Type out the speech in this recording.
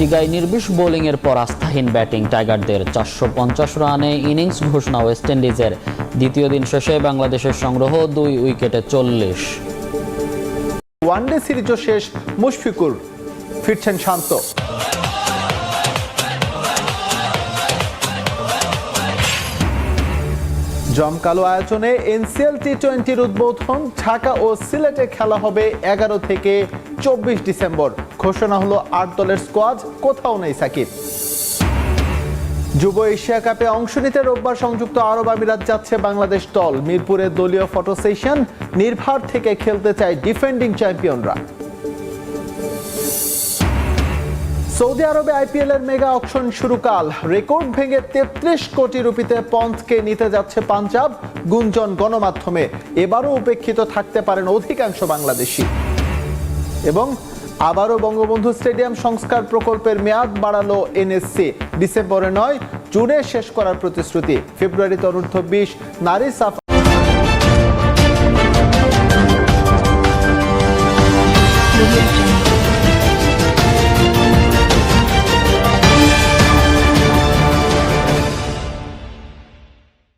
পন্টিগায় নির্বিষ বোলিংয়ের পর আস্থাহীন ব্যাটিং টাইগারদের চারশো পঞ্চাশ রানে ইনিংস ঘোষণা ওয়েস্ট ইন্ডিজের। দ্বিতীয় দিন শেষে বাংলাদেশের সংগ্রহ দুই উইকেটে চল্লিশ। ওয়ানডে সিরিজও শেষ, মুশফিকুর ফিরছেন শান্ত। জমকালো আয়োজনে এনসিএল টি টোয়েন্টির উদ্বোধন ঢাকা ও সিলেটে খেলা হবে এগারো থেকে চব্বিশ ডিসেম্বর। ঘোষণা হলো আট দলের স্কোয়াড কোথাও নেই সাকিব। যুব এশিয়া কাপে অংশ নিতে রোববার সংযুক্ত আরব আমিরাত যাচ্ছে বাংলাদেশ দল। মিরপুরে দলীয় ফটো সেশন নির্ভার থেকে খেলতে চায় ডিফেন্ডিং চ্যাম্পিয়নরা সৌদি আরবে আইপিএল এর মেগা অকশন শুরু কাল। রেকর্ড ভেঙে তেত্রিশ কোটি রুপিতে পন্থকে নিতে যাচ্ছে পাঞ্জাব, গুঞ্জন গণমাধ্যমে। এবারও উপেক্ষিত থাকতে পারেন অধিকাংশ বাংলাদেশি। এবং আবারও বঙ্গবন্ধু স্টেডিয়াম সংস্কার প্রকল্পের মেয়াদ বাড়ালো এনএসসি ডিসেম্বরে নয়, জুনে শেষ করার প্রতিশ্রুতি। ফেব্রুয়ারিতে অনূর্ধ্ব বিশ, নারী সাফ